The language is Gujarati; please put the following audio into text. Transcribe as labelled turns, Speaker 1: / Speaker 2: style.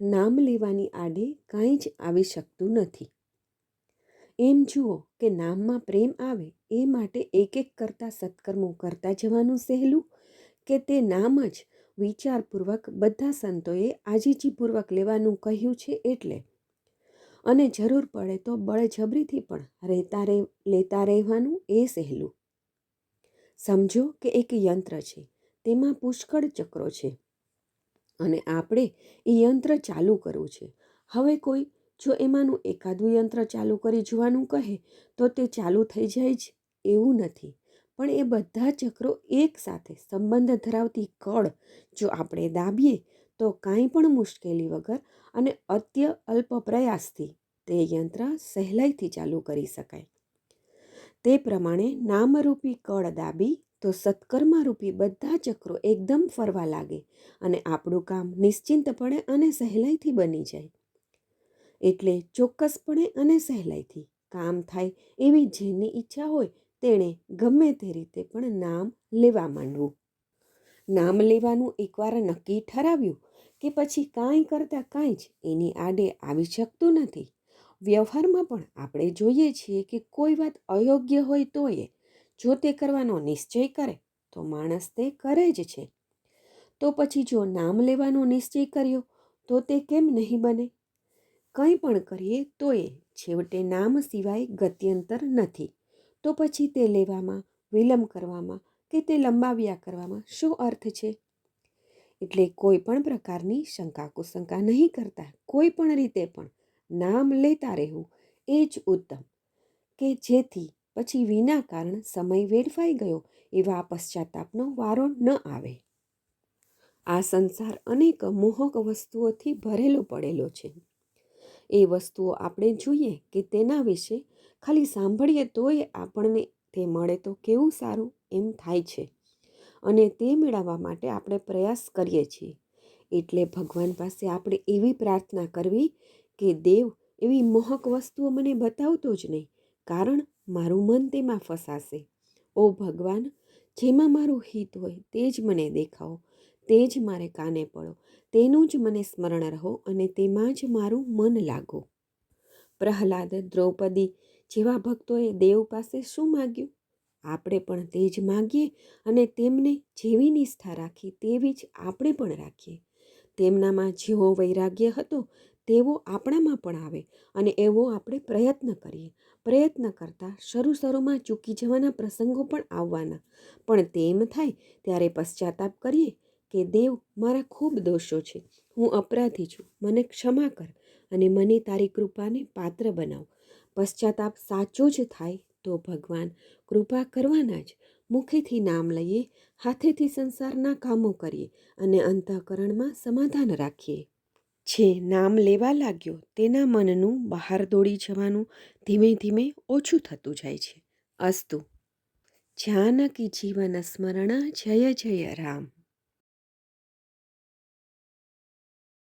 Speaker 1: નામ લેવાની આડે કાંઈ જ આવી શકતું નથી. એમ જુઓ કે નામમાં પ્રેમ આવે એ માટે એક એક કરતાં સત્કર્મો કરતા જવાનું સહેલું કે તે નામ જ વિચારપૂર્વક બધા સંતોએ આજીજીપૂર્વક લેવાનું કહ્યું છે એટલે? અને જરૂર પડે તો બળજબરીથી પણ રહેતા રહે લેતા રહેવાનું એ સહેલું. સમજો કે એક યંત્ર છે, તેમાં પુષ્કળ ચક્રો છે. અને આપણે એ યંત્ર ચાલુ કરવું છે. હવે કોઈ જો એમાંનું એકાદું યંત્ર ચાલુ કરી જોવાનું કહે, તો તે ચાલુ થઈ જાય જ એવું નથી. પણ એ બધા ચક્રો એકસાથે સંબંધ ધરાવતી કળ જો આપણે દાબીએ, તો કાંઈ પણ મુશ્કેલી વગર અને અત્ય અલ્પ પ્રયાસથી તે યંત્ર સહેલાઈથી ચાલુ કરી શકાય. તે પ્રમાણે નામરૂપી કળ દાબી તો સત્કર્મારૂપી બધા ચક્રો એકદમ ફરવા લાગે અને આપણું કામ નિશ્ચિંતપણે અને સહેલાઈથી બની જાય. એટલે ચોક્કસપણે અને સહેલાઈથી કામ થાય એવી જેની ઈચ્છા હોય તેણે ગમે તે રીતે પણ નામ લેવા માંડવું. નામ લેવાનું એકવાર નક્કી ઠરાવ્યું કે પછી કાંઈ કરતાં કાંઈ જ એની આડે આવી શકતું નથી. વ્યવહારમાં પણ આપણે જોઈએ છીએ કે કોઈ વાત અયોગ્ય હોય તો એ જો તે કરવાનો નિશ્ચય કરે, તો માણસ તે કરે જ છે. તો પછી જો નામ લેવાનો નિશ્ચય કર્યો, તો તે કેમ નહીં બને? કંઈ પણ કરીએ તો એ છેવટે નામ સિવાય ગત્યંતર નથી. તો પછી તે લેવામાં, વિલંબ કરવામાં કે તે લંબાવ્યા કરવામાં શું અર્થ છે? એટલે કોઈ પણ પ્રકારની શંકા કુશંકા નહીં કરતા, કોઈ પણ રીતે પણ નામ લેતા રહેવું એ જ ઉત્તમ. કે જેથી પછી વિના કારણ સમય વેડફાઈ ગયો એવા પશ્ચાતાપનો વારો ન આવે. આ સંસાર અનેક મોહક વસ્તુઓથી ભરેલો પડેલો છે. એ વસ્તુઓ આપણે જોઈએ કે તેના વિશે ખાલી સાંભળીએ તોય આપણને તે મળે તો કેવું સારું એમ થાય છે. અને તે મેળવવા માટે આપણે પ્રયાસ કરીએ છીએ. એટલે ભગવાન પાસે આપણે એવી પ્રાર્થના કરવી કે, દેવ, એવી મોહક વસ્તુઓ મને બતાવતો જ નહીં કારણ મારું મન તેમાં ફસાશે. ઓ ભગવાન, જેમાં મારું હિત હોય તે જ મને દેખાવો તે જ મારે કાને પડો, તેનું જ મને સ્મરણ રહો અને તેમાં જ મારું મન લાગો. પ્રહલાદ, દ્રૌપદી જેવા ભક્તોએ દેવ પાસે શું માગ્યું? આપણે પણ તે જ માગીએ અને તેમને જેવી નિષ્ઠા રાખી તેવી જ આપણે પણ રાખીએ. તેમનામાં જેવો વૈરાગ્ય હતો તેવો આપણામાં પણ આવે અને એવો આપણે પ્રયત્ન કરીએ. પ્રયત્ન કરતાં શરૂ શરૂમાં ચૂકી જવાના પ્રસંગો પણ આવવાના. પણ તેમ થાય ત્યારે પશ્ચાતાપ કરીએ કે, દેવ, મારા ખૂબ દોષો છે. હું અપરાધી છું. મને ક્ષમા કર અને મને તારી કૃપાને પાત્ર બનાવ. પશ્ચાતાપ સાચો જ થાય તો ભગવાન કૃપા કરવાના જ. મુખેથી નામ લઈએ, હાથેથી સંસારના કામો કરીએ અને અંતઃકરણમાં સમાધાન રાખીએ. જે નામ લેવા લાગ્યો તેના મનનું બહાર દોડી જવાનું ધીમે ધીમે ઓછું થતું જાય છે. અસ્તુ. જાનકી જીવન સ્મરણ જય જય રામ.